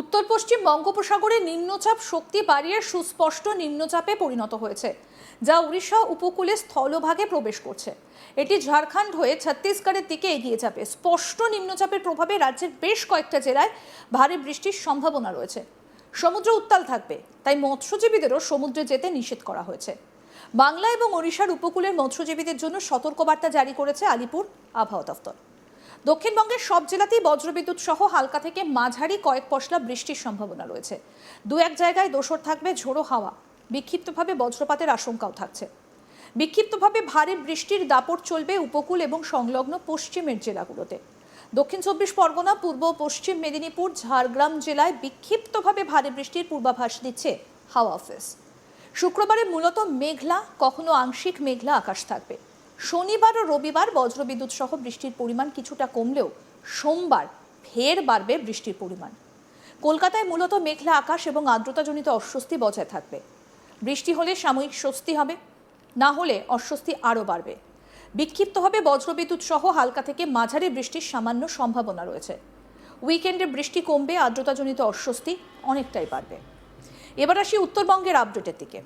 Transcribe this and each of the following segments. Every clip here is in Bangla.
উত্তর পশ্চিম বঙ্গোপসাগরে নিম্নচাপ শক্তি বাড়িয়ে সুস্পষ্ট নিম্নচাপে পরিণত হয়েছে, যা উড়িষ্যা উপকূলে স্থলভাগে প্রবেশ করছে। এটি ঝাড়খণ্ড হয়ে ছত্তিশগড়ের দিকে এগিয়ে যাবে। স্পষ্ট নিম্নচাপের প্রভাবে রাজ্যের বেশ কয়েকটা জেলায় ভারী বৃষ্টির সম্ভাবনা রয়েছে। সমুদ্র উত্তাল থাকবে, তাই মৎস্যজীবীদেরও সমুদ্রে যেতে নিষেধ করা হয়েছে। বাংলা এবং ওড়িশার উপকূলের মৎস্যজীবীদের জন্য সতর্কবার্তা জারি করেছে আলিপুর আবহাওয়া দফতর দক্ষিণবঙ্গের সব জেলাতেই বজ্রবিদ্যুৎ সহ হালকা থেকে মাঝারি কয়েক পশলা বৃষ্টির সম্ভাবনা রয়েছে। দু এক জায়গায় দোসর থাকবে ঝোড়ো হাওয়া। বিক্ষিপ্তভাবে বজ্রপাতের আশঙ্কাও থাকছে। বিক্ষিপ্তভাবে ভারী বৃষ্টির দাপট চলবে উপকূল এবং সংলগ্ন পশ্চিমের জেলাগুলোতে। দক্ষিণ চব্বিশ পরগনা, পূর্ব পশ্চিম মেদিনীপুর, ঝাড়গ্রাম জেলায় বিক্ষিপ্তভাবে ভারী বৃষ্টির পূর্বাভাস দিচ্ছে হাওয়া অফিস। শুক্রবারে মূলত মেঘলা, কখনো আংশিক মেঘলা আকাশ থাকবে। শনিবার ও রবিবার বজ্রবিদ্যুৎ সহ বৃষ্টির পরিমাণ কিছুটা কমলেও সোমবার ফের বাড়বে বৃষ্টির পরিমাণ। কলকাতায় মূলত মেঘলা আকাশ এবং আর্দ্রতাজনিত অস্বস্তি বজায় থাকবে। বৃষ্টি হলে সাময়িক স্বস্তি হবে, না হলে অস্বস্তি আরও বাড়বে। বিক্ষিপ্ত হবে বজ্রবিদ্যুৎ সহ হালকা থেকে মাঝারি বৃষ্টির সামান্য সম্ভাবনা রয়েছে। উইকেন্ডে বৃষ্টি কমবে, আর্দ্রতাজনিত অস্বস্তি অনেকটাই বাড়বে। এবার আসি উত্তরবঙ্গের আপডেটের দিকে।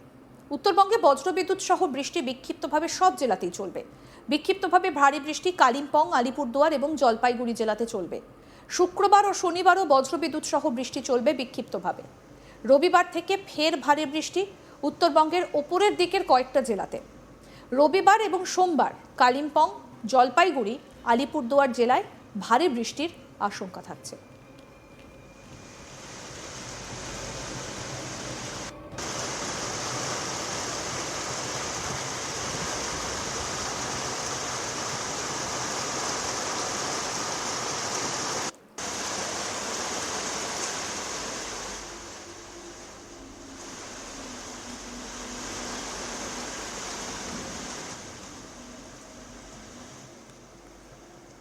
উত্তরবঙ্গে বজ্রবিদ্যুৎ সহ বৃষ্টি বিক্ষিপ্তভাবে সব জেলাতেই চলবে। বিক্ষিপ্তভাবে ভারী বৃষ্টি কালিম্পং, আলিপুরদুয়ার এবং জলপাইগুড়ি জেলাতে চলবে। শুক্রবার ও শনিবারও বজ্রবিদ্যুৎ সহ বৃষ্টি চলবে বিক্ষিপ্তভাবে। রবিবার থেকে ফের ভারী বৃষ্টি, উত্তরবঙ্গের ওপরের দিকের কয়েকটা জেলাতে। রবিবার এবং সোমবার কালিম্পং, জলপাইগুড়ি, আলিপুরদুয়ার জেলায় ভারী বৃষ্টির আশঙ্কা থাকছে।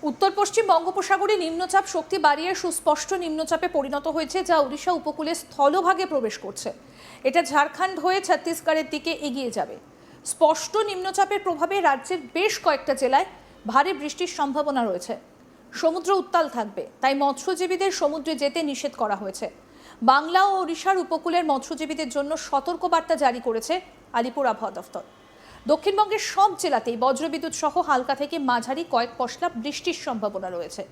উত্তর পশ্চিম বঙ্গোপসাগরে নিম্নচাপ শক্তি বাড়িয়ে সুস্পষ্ট নিম্নচাপে পরিণত হয়েছে, যা উড়িষ্যা উপকূলে স্থলভাগে প্রবেশ করছে। এটা ঝাড়খণ্ড হয়ে ছত্তিশগড়ের দিকে এগিয়ে যাবে। স্পষ্ট নিম্নচাপের প্রভাবে রাজ্যের বেশ কয়েকটা জেলায় ভারী বৃষ্টির সম্ভাবনা রয়েছে। সমুদ্র উত্তাল থাকবে, তাই মৎস্যজীবীদের সমুদ্রে যেতে নিষেধ করা হয়েছে। বাংলা ও ওড়িশার উপকূলের মৎস্যজীবীদের জন্য সতর্কবার্তা জারি করেছে আলিপুর আবহাওয়া দফতর দক্ষিণবঙ্গের সব জেলাতেই বজ্রবিদ্যুৎ সহ হালকা থেকে মাঝারি কয়েক পশলা বৃষ্টির সম্ভাবনা রয়েছে।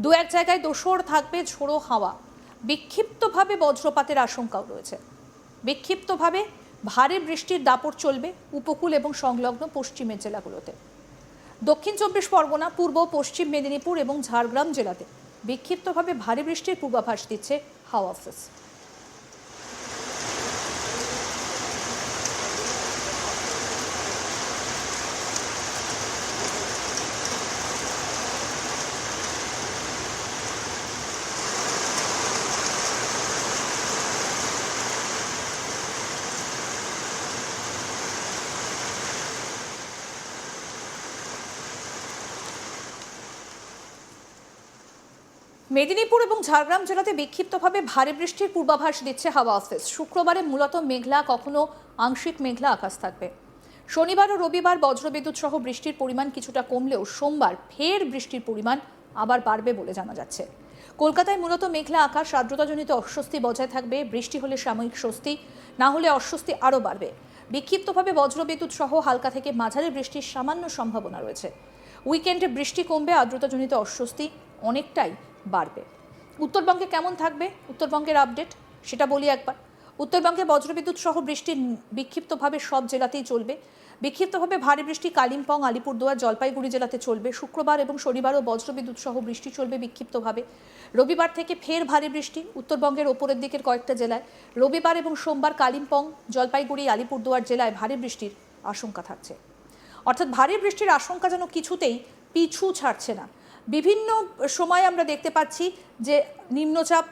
দু এক জায়গায় দোসর থাকবে ঝোড়ো হাওয়া। বিক্ষিপ্তভাবে বজ্রপাতের আশঙ্কাও রয়েছে। বিক্ষিপ্তভাবে ভারী বৃষ্টির দাপট চলবে উপকূল এবং সংলগ্ন পশ্চিমের জেলাগুলোতে। দক্ষিণ চব্বিশ পরগনা, পূর্ব, পশ্চিম মেদিনীপুর এবং ঝাড়গ্রাম জেলাতে বিক্ষিপ্তভাবে ভারী বৃষ্টির পূর্বাভাস দিচ্ছে হাওয়া অফিস। মেদিনীপুর এবং ঝাড়গ্রাম জেলাতে বিক্ষিপ্তভাবে ভারী বৃষ্টির পূর্বাভাস দিচ্ছে হাওয়া অফিস। শুক্রবারে মূলত মেঘলা, কখনো আংশিক মেঘলা আকাশ থাকবে। শনিবার ও রবিবার বজ্রবিদ্যুৎ সহ বৃষ্টির পরিমাণ কিছুটা কমলেও সোমবার ফের বৃষ্টির পরিমাণ আবার বাড়বে বলে জানা যাচ্ছে। কলকাতায় মূলত মেঘলা আকাশ, আর্দ্রতাজনিত অস্বস্তি বজায় থাকবে, বৃষ্টি হলে সাময়িক স্বস্তি, না হলে অস্বস্তি আরও বাড়বে। বিক্ষিপ্তভাবে বজ্রবিদ্যুৎ সহ হালকা থেকে মাঝারি বৃষ্টির সামান্য সম্ভাবনা রয়েছে। উইকেন্ডে বৃষ্টি কমবে, আর্দ্রতাজনিত অস্বস্তি অনেকটাই বাড়বে। উত্তরবঙ্গে কেমন থাকবে? উত্তরবঙ্গের আপডেট সেটা বলি একবার। উত্তরবঙ্গে বজ্রবিদ্যুৎ সহ বৃষ্টি বিক্ষিপ্তভাবে সব জেলাতেই চলবে। বিক্ষিপ্তভাবে ভারী বৃষ্টি কালিম্পং, আলিপুরদুয়ার, জলপাইগুড়ি জেলাতে চলবে। শুক্রবার এবং শনিবারও বজ্রবিদ্যুৎ সহ বৃষ্টি চলবে বিক্ষিপ্তভাবে। রবিবার থেকে ফের ভারী বৃষ্টি, উত্তরবঙ্গের ওপরের দিকের কয়েকটা জেলায়। রবিবার এবং সোমবার কালিম্পং, জলপাইগুড়ি, আলিপুরদুয়ার জেলায় ভারী বৃষ্টির আশঙ্কা থাকছে। অর্থাৎ ভারী বৃষ্টির আশঙ্কা যেন কিছুতেই পিছু ছাড়ছে না। বিভিন্ন সময় আমরা দেখতে পাচ্ছি যে নিম্নচাপ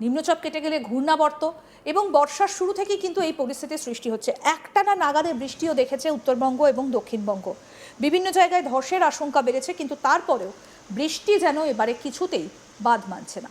নিম্নচাপ কেটে গেলে ঘূর্ণাবর্ত এবং বর্ষার শুরু থেকেই কিন্তু এই পরিস্থিতির সৃষ্টি হচ্ছে। একটানা নাগাদে বৃষ্টিও দেখেছে উত্তরবঙ্গ এবং দক্ষিণবঙ্গ। বিভিন্ন জায়গায় ধসের আশঙ্কা বেড়েছে, কিন্তু তারপরেও বৃষ্টি যেন এবারে কিছুতেই বাদ মানছে না।